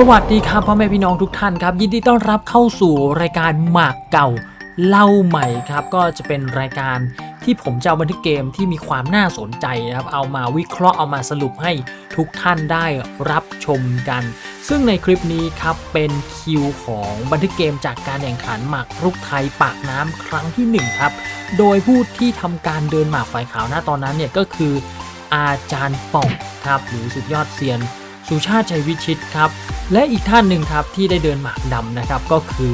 สวัสดีครับพ่อแม่พี่น้องทุกท่านครับ ยินดีต้อนรับเข้าสู่รายการหมากเก่าเล่าใหม่ครับ ก็จะเป็นรายการที่ผมจะเอาบันทึกเกมที่มีความน่าสนใจนะครับ เอามาวิเคราะห์เอามาสรุปให้ทุกท่านได้รับชมกัน ซึ่งในคลิปนี้ครับเป็นคิวของบันทึกเกมจากการแข่งขันหมากรุกไทยปากน้ำครั้งที่หนึ่งครับโดยผู้ที่ทำการเดินหมากฝ่ายขาวหน้าตอนนั้นเนี่ยก็คืออาจารย์ป่องครับหรือสุดยอดเซียนสุชาติชัยวิชิตครับ และอีกท่านหนึ่งครับที่ได้เดินหมากดำนะครับ ก็คือ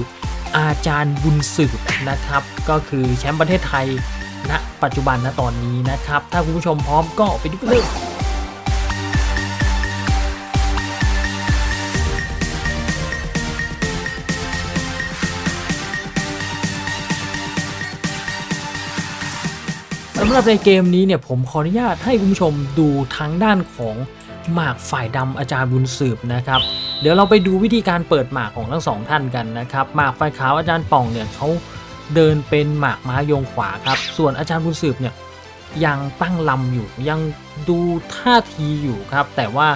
อาจารย์บุญสืบนะครับ ก็คือแชมป์ประเทศไทยณปัจจุบันณตอนนี้นะครับ ถ้าคุณผู้ชมพร้อมก็ไปดูกันเลยสำหรับในเกมนี้เนี่ยผมขออนุญาตให้คุณผู้ชมดูทั้งด้านของ หมากฝ่ายดำอาจารย์บุญสืบนะครับ เดี๋ยวเราไปดูวิธีการเปิดหมากของทั้งสองท่านกันนะครับ หมากฝ่ายขาวอาจารย์ป่องเนี่ยเขาเดินเป็นหมากม้ายงขวาครับ ส่วนอาจารย์บุญสืบเนี่ยยังตั้งลำอยู่ยังดูท่าทีอยู่ครับ แต่ว่า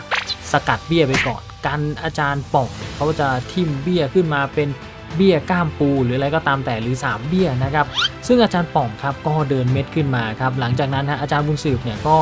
สกัดเบี้ยไปก่อนกันอาจารย์ป่องเนี่ยเขาจะทิ่มเบี้ยขึ้นมาเป็นเบี้ยก้ามปูหรืออะไรก็ตามแต่หรือ 3 เบี้ยนะครับ ซึ่งอาจารย์ป่องครับก็เดินเม็ดขึ้นมาครับ หลังจากนั้นฮะอาจารย์บุญสืบเนี่ยก็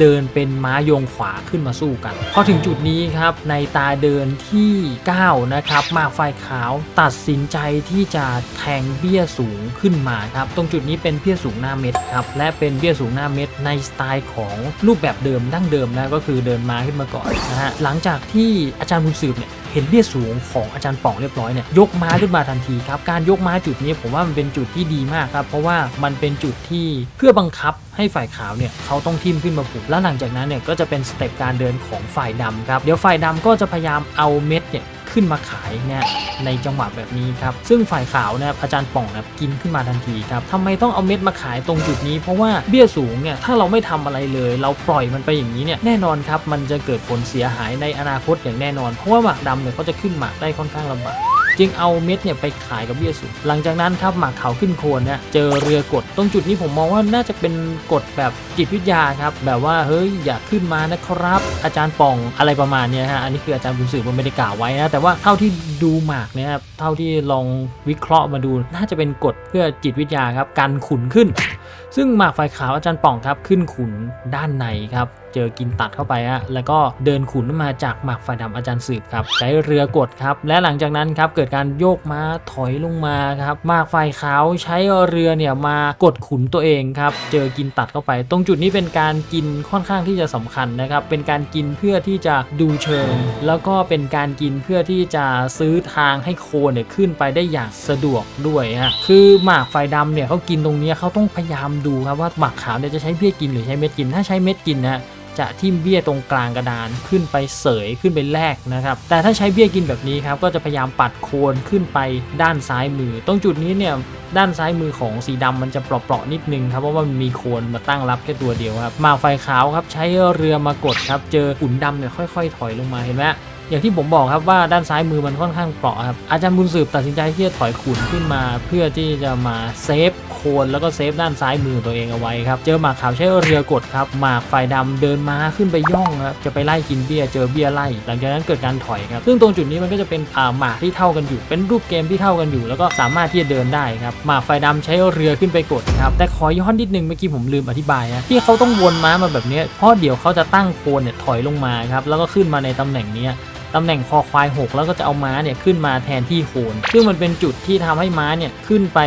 เดินเป็นม้าโยงขวาขึ้นมาสู้กัน พอถึงจุดนี้ครับในตาเดินที่ 9 นะครับ มากไฟขาวตัดสินใจที่จะแทงเบี้ยสูงขึ้นมาครับ ตรงจุดนี้เป็นเบี้ยสูงหน้าเม็ดครับ และเป็นเบี้ยสูงหน้าเม็ดในสไตล์ของรูปแบบเดิมดั้งเดิมนะก็คือเดินม้าขึ้นมาก่อนนะฮะหลังจากที่อาจารย์บุญสืบเนี่ย เห็นเบี้ยสูงของอาจารย์ป่องเรียบร้อยเนี่ยยกม้าขึ้นมาทันทีครับการยกม้าจุดนี้ผมว่ามันเป็นจุดที่ดีมากครับเพราะว่ามันเป็นจุดที่เพื่อบังคับให้ฝ่ายขาวเนี่ยเขาต้องทิ่มขึ้นมาผูกแล้วหลังจากนั้นเนี่ยก็จะเป็นสเต็ปการเดินของฝ่ายดำครับเดี๋ยวฝ่ายดำก็จะพยายามเอาเม็ดเนี่ย ขึ้นมาขายเนี่ยในจังหวะแบบนี้ครับซึ่งฝ่ายขาวนะครับอาจารย์ป่องนะครับกินขึ้นมาทันทีครับทำไมต้องเอาเม็ดมาขายตรงจุดนี้ เพราะว่าเบี้ยสูงเนี่ยถ้าเราไม่ทำอะไรเลย เราปล่อยมันไปอย่างนี้เนี่ยแน่นอนครับมันจะเกิดผลเสียหายในอนาคตอย่างแน่นอน เพราะว่าหมากดำเนี่ยเขาจะขึ้นหมากได้ค่อนข้างลำบาก จึงเอาเม็ดเนี่ยไปขายกับเบี้ยสูงหลังจากนั้นครับหมากเขาขึ้นโคนเนี่ยเจอเรือกดตรงจุดนี้ผมมองว่าน่าจะเป็นกฎแบบจิตวิทยาครับแบบว่าเฮ้ยอย่าขึ้นมานะครับ อาจารย์ปองอะไรประมาณนี้ฮะอันนี้คืออาจารย์บุญสืบมันไม่ได้กล่าวไว้นะแต่ว่าเท่าที่ดูหมากเนี่ยครับเท่าที่ลองวิเคราะห์มาดู น่าจะเป็นกฎเพื่อจิตวิทยาครับการขุนขึ้น ซึ่งหมากไฟขาวอาจารย์ป่องครับขึ้นขุนด้านในครับ จอกินตัดเข้าไปฮะแล้วก็เดินขุนมาจากหมากไฟดำอาจารย์สืบครับใช้เรือกดครับ และหลังจากนั้นครับเกิดการโยกม้าถอยลงมาครับหมากไฟขาวใช้เรือเนี่ยมากดขุนตัวเองครับเจอกินตัดเข้าไป ตรงจุดนี้เป็นการกินค่อนข้างที่จะสำคัญนะครับเป็นการกินเพื่อที่จะดูเชิง แล้วก็เป็นการกินเพื่อที่จะซื้อทางให้โคเนี่ยขึ้นไปได้อย่างสะดวกด้วยฮะคือหมากไฟดำเนี่ยเขากินตรงนี้เขาต้องพยายามดูครับว่าหมากขาวเนี่ยจะใช้เบี้ยกินหรือใช้เม็ดกินถ้าใช้เม็ดกินนะ จะทิ่มเบี้ยตรงกลางกระดานขึ้นไปเสยขึ้นไปแลกนะครับ แต่ถ้าใช้เบี้ยกินแบบนี้ครับก็จะพยายามปัดโคนขึ้นไปด้านซ้ายมือ ตรงจุดนี้เนี่ยด้านซ้ายมือของสีดำมันจะเปราะๆนิดนึงครับเพราะว่ามันมีโคนมาตั้งรับแค่ตัวเดียวครับมาไฟขาวครับใช้เรือมากดครับเจอขุนดำเนี่ยค่อย ๆ ถอยลงมาเห็นไหม อย่างที่ผมบอกครับว่าด้านซ้ายมือมันค่อนข้างเปราะครับอาจารย์บุญสืบตัดสินใจที่จะถอยขุนขึ้นมา เพื่อที่จะมาเซฟโคนแล้วก็เซฟด้านซ้ายมือตัวเองเอาไว้ครับ เจอหมากขาวใช้เรือกดครับหมากไฟดำเดินม้าขึ้นไปย่องครับจะไปไล่กินเบี้ยเจอเบี้ยไล่ หลังจากนั้นเกิดการถอยครับซึ่งตรงจุดนี้มันก็จะเป็นอ่าหมากที่เท่ากันอยู่ เป็นรูปเกมที่เท่ากันอยู่ แล้วก็สามารถที่จะเดินได้ครับหมากไฟดำใช้เรือขึ้นไปกดครับแต่ขอย้อนนิดนึงเมื่อกี้ผมลืมอธิบายนะที่เขาต้องวนม้ามาแบบนี้เพราะเดี๋ยวเขาจะตั้งโคนเนี่ยถอยลงมาครับแล้วก็ขึ้นมาในตำแหน่งนี้ ตำแหน่งคอควาย 6 แล้วก็จะเอาม้าเนี่ยขึ้นมาแทนที่โคนซึ่งมันเป็นจุดที่ทำให้ม้าเนี่ยขึ้นไป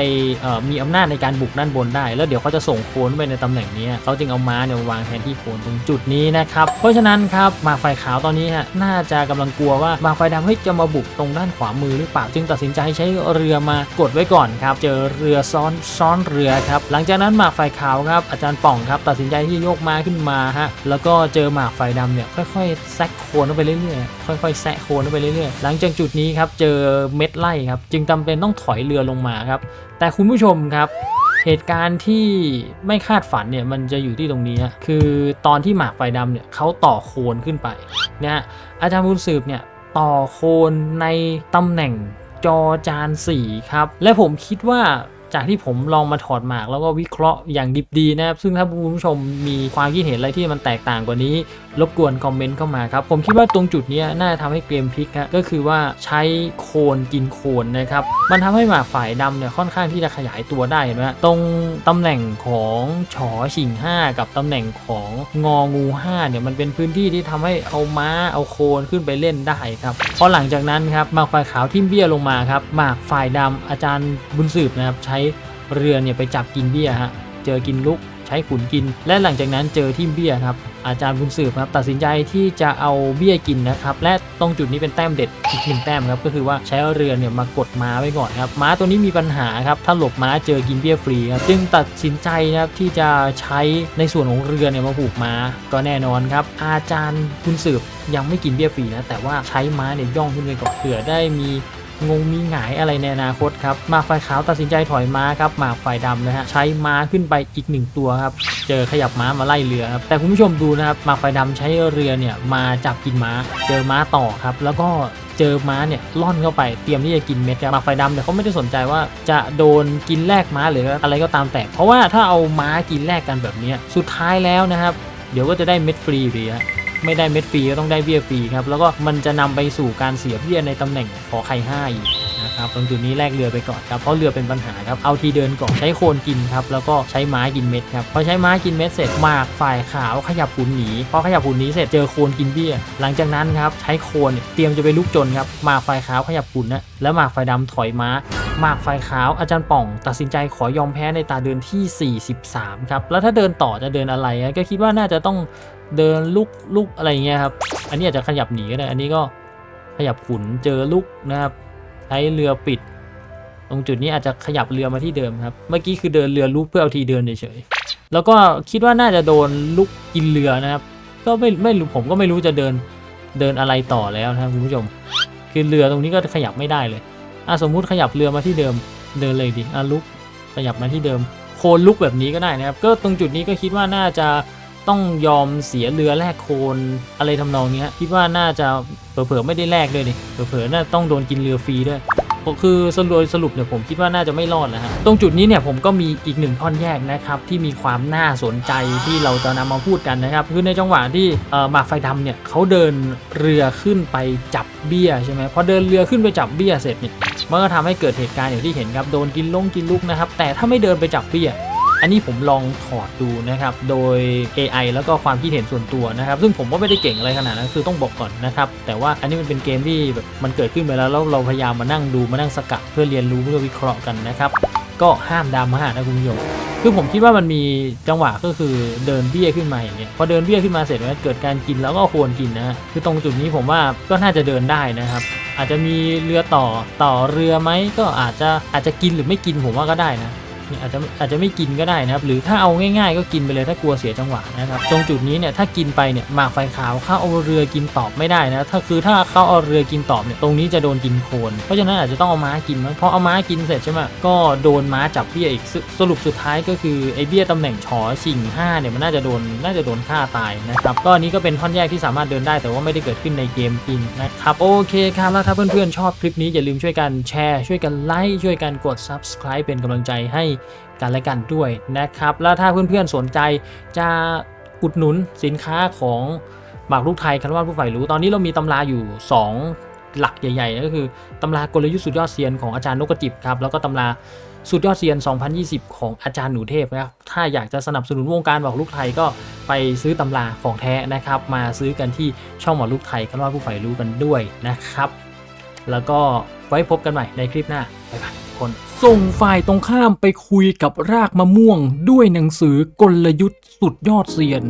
มีอำนาจในการบุกด้านบนได้ แล้วเดี๋ยวเขาจะส่งโคนไปในตำแหน่งนี้เขาจึงเอาม้าเนี่ยวางแทนที่โคนตรงจุดนี้นะครับเพราะฉะนั้นครับหมากไฟขาวตอนนี้ฮะน่าจะกำลังกลัวว่าหมากไฟดำเฮ้ยจะมาบุกตรงด้านขวามือหรือเปล่าจึงตัดสินใจใช้เรือมากดไว้ก่อนครับเจอเรือซ้อนซ้อนเรือครับหลังจากนั้นหมากไฟขาวครับอาจารย์ป่องครับตัดสินใจที่จะโยกม้าขึ้นมาฮะแล้วก็เจอหมากไฟดำเนี่ยค่อยๆแซกโคนไปเรื่อยๆค่อยๆแซะโคนไปเรื่อยๆ หลังจากจุดนี้ครับเจอเม็ดไล่ครับ จึงจำเป็นต้องถอยเรือลงมาครับ แต่คุณผู้ชมครับ เหตุการณ์ที่ไม่คาดฝันเนี่ยมันจะอยู่ที่ตรงนี้ คือตอนที่หมากไฟดำเนี่ยเขาต่อโคนขึ้นไปเนี่ยอาจารย์บุญสืบเนี่ยต่อโคนในตำแหน่งจอจาน4ครับ และผมคิดว่า จากที่ผมลองมาถอดหมากแล้วก็วิเคราะห์อย่างดิบดีนะครับ ซึ่งถ้าคุณผู้ชมมีความคิดเห็นอะไรที่มันแตกต่างกว่านี้ รบกวนคอมเมนต์เข้ามาครับ ผมคิดว่าตรงจุดนี้น่าจะทำให้เกมพลิกฮะก็คือว่าใช้โคนกินโคนนะครับ มันทำให้หมากฝ่ายดำเนี่ยค่อนข้างที่จะขยายตัวได้เห็นไหมฮะตรงตำแหน่งของฉอชิง5กับตำแหน่งของงองู5เนี่ยมันเป็นพื้นที่ที่ทำให้เอาม้าเอาโคนขึ้นไปเล่นได้ครับพอหลังจากนั้นครับหมากฝ่ายขาวทิ่มเบี้ยลงมาครับหมากฝ่ายดำอาจารย์บุญสืบนะครับใช้เรือเนี่ยไปจับกินเบี้ยฮะ เจอกินลุกใช้ขุนกิน และหลังจากนั้นเจอทิมเบี้ยครับ อาจารย์บุญสืบครับตัดสินใจที่จะเอาเบี้ยกินนะครับ และตรงจุดนี้เป็นแต้มเด็ดอีกหนึ่งแต้มครับ ก็คือว่าใช้เรือเนี่ยมากดม้าไว้ก่อนครับ ม้าตัวนี้มีปัญหาครับ ถ้าหลบม้าเจอกินเบี้ยฟรีครับจึงตัดสินใจนะครับที่จะใช้ในส่วนของเรือเนี่ยมาผูกม้า ก็แน่นอนครับ อาจารย์บุญสืบยังไม่กินเบี้ยฟรีนะ แต่ว่าใช้ม้าเนี่ยย่องขึ้นไปก่อนเผื่อได้มี งงมีหงายอะไรในอนาคตครับหมากฝ่ายขาวตัดสินใจถอยม้าครับหมากฝ่ายดำนะฮะใช้ม้าขึ้นไปอีกหนึ่งตัวครับเจอขยับม้ามาไล่เรือครับแต่คุณผู้ชมดูนะครับหมากฝ่ายดำใช้เรือเนี่ยมาจับกินม้า เจอม้าต่อครับแล้วก็เจอม้าเนี่ยล่อนเข้าไปเตรียมที่จะกินเม็ดครับหมากฝ่ายดำเนี่ยเขาไม่ได้สนใจว่าจะโดนกินแลกม้าหรืออะไรก็ตามแต่ เพราะว่าถ้าเอาม้ากินแลกกันแบบนี้สุดท้ายแล้วนะครับ เดี๋ยวก็จะได้เม็ดฟรีอยู่ดีฮะ ไม่ได้เม็ดฟรีก็ต้องได้เบี้ยฟรีครับแล้วก็มันจะนำไปสู่การเสียเบี้ยในตำแหน่งขอไข่ห้าอีกนะครับตรงจุดนี้แลกเรือไปก่อนครับเพราะเรือเป็นปัญหาครับเอาทีเดินก่อนใช้โคนกินครับแล้วก็ใช้ม้ากินเม็ดครับพอใช้ม้ากินเม็ดเสร็จหมากฝ่ายขาวขยับหุนหนีพอขยับหุนหนีเสร็จเจอโคนกินเบี้ย หลังจากนั้นครับใช้โคนเนี่ยเตรียมจะไปลุกจนครับหมากฝ่ายขาวขยับหุนนะแล้วหมากฝ่ายดำถอยม้าหมากฝ่ายขาวอาจารย์ป่อง ตัดสินใจขอยอมแพ้ในตาเดินที่ 43 ครับ แล้วถ้าเดินต่อจะเดินอะไรก็คิดว่าน่าจะต้อง เดินลุกลุกอะไรเงี้ยครับ อันนี้อาจจะขยับหนีก็ได้ อันนี้ก็ขยับขุนเจอลุกนะครับใช้เรือปิด ตรงจุดนี้อาจจะขยับเรือมาที่เดิมครับ เมื่อกี้คือเดินเรือลุกเพื่อเอาทีเดินเฉยๆแล้วก็คิดว่าน่าจะโดนลุกกินเรือนะครับ ก็ไม่ไม่รู้ผมก็ไม่รู้จะเดินเดินอะไรต่อแล้วนะครับคุณผู้ชม คือเรือตรงนี้ก็ขยับไม่ได้เลยอะสมมุติขยับเรือมาที่เดิมเดินเลยดิอะลุกขยับมาที่เดิม โคนลุกแบบนี้ก็ได้นะครับ ก็ตรงจุดนี้ก็คิดว่าน่าจะ ต้องยอมเสียเรือแลกโคนอะไรทำนองนี้คิดว่าน่าจะเผลอๆไม่ได้แลกด้วยดิเผลอๆน่าต้องโดนกินเรือฟรีด้วยก็คือสรุปสรุปเนี่ยผมคิดว่าน่าจะไม่รอดนะฮะตรงจุดนี้เนี่ยผมก็มีอีกหนึ่งท่อนแยกนะครับที่มีความน่าสนใจที่เราจะนำมาพูดกันนะครับคือในจังหวะที่เอ่อหมากไฟดำเนี่ยเขาเดินเรือขึ้นไปจับเบี้ยใช่ไหมพอเดินเรือขึ้นไปจับเบี้ยเสร็จเนี่ยมันก็ทำให้เกิดเหตุการณ์อย่างที่เห็นครับโดนกินลงกินลูกนะครับแต่ถ้าไม่เดินไปจับเบี้ย อันนี้ผมลองถอดดูนะครับโดย AI แล้วก็ความคิดเห็นส่วนตัวนะครับ ซึ่งผมก็ไม่ได้เก่งอะไรขนาดนั้นคือต้องบอกก่อนนะครับ แต่ว่าอันนี้มันเป็นเกมที่แบบมันเกิดขึ้นไปแล้วแล้วเราพยายามมานั่งดูมานั่งสกัดเพื่อเรียนรู้เพื่อวิเคราะห์กันนะครับ ก็ห้ามดราม่านะคุณผู้ชมคือผมคิดว่ามันมีจังหวะก็คือเดินเบี้ยขึ้นมาอย่างเงี้ยพอเดินเบี้ยขึ้นมาเสร็จแล้วเกิดการกินแล้วก็ควรกินนะคือตรงจุดนี้ผมว่าก็น่าจะเดินได้นะครับอาจจะมีเรือต่อต่อเรือไหมก็อาจจะอาจจะกินหรือไม่กินผมว่าก็ได้นะ อาจจะอาจจะไม่กินก็ได้นะครับ หรือถ้าเอาง่ายๆ ก็กินไปเลยถ้ากลัวเสียจังหวะนะครับ ตรงจุดนี้เนี่ยถ้ากินไปเนี่ยหมากไฟขาวเขาเอาเรือกินตอบไม่ได้นะถ้าคือถ้าเขาเอาเรือกินตอบเนี่ยตรงนี้จะโดนกินโคนเพราะฉะนั้นอาจจะต้องเอาม้ากินมั้งพอเอาม้ากินเสร็จใช่ไหมก็โดนม้าจับเบี้ยอีกสรุปสุดท้ายก็คือไอเบี้ยตำแหน่งชอชิง5เนี่ยมันน่าจะโดนน่าจะโดนฆ่าตายนะครับก็อันนี้ก็เป็นท่อนแยกที่สามารถเดินได้แต่ว่าไม่ได้เกิดขึ้นในเกมจริงนะครับโอเคครับแล้วถ้าเพื่อนๆชอบคลิปนี้อย่าลืมช่วยกันแชร์ช่วยกันไลค์ช่วยกันกด subscribe เป็นกำลังใจให้กันและกันด้วยนะครับ แล้วถ้าเพื่อนๆสนใจจะอุดหนุนสินค้าของหมากลูกไทยคันว่าผู้ใฝ่รู้ตอนนี้เรามีตำราอยู่ 2 หลักใหญ่ๆก็คือตำรากลยุทธ์สุดยอดเซียนของอาจารย์นกกระจิบครับแล้วก็ตำราสุดยอดเซียน 2020 ของอาจารย์หนูเทพนะครับ ถ้าอยากจะสนับสนุนวงการหมากลูกไทยก็ไปซื้อตำราของแท้นะครับ มาซื้อกันที่ช่องหมากลูกไทยคันว่าผู้ใฝ่รู้กันด้วยนะครับ แล้วก็ไว้พบกันใหม่ในคลิปหน้าบ๊ายบาย คน ส่งฝ่ายตรงข้ามไปคุยกับรากมะม่วง ด้วยหนังสือกลยุทธ์สุดยอดเซียน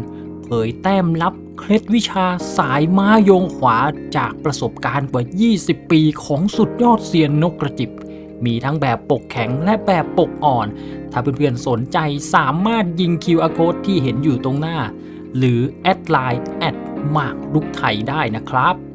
เผยแต้มลับเคล็ดวิชาสายม้าโยงขวาจากประสบการณ์กว่า 20 ปีของสุดยอดเซียนนกกระจิบ มีทั้งแบบปกแข็งและแบบปกอ่อน ถ้าเพื่อนๆสนใจสามารถยิง QR code ที่เห็นอยู่ตรงหน้า หรือแอดไลน์แอดมากรุกไทยได้นะครับ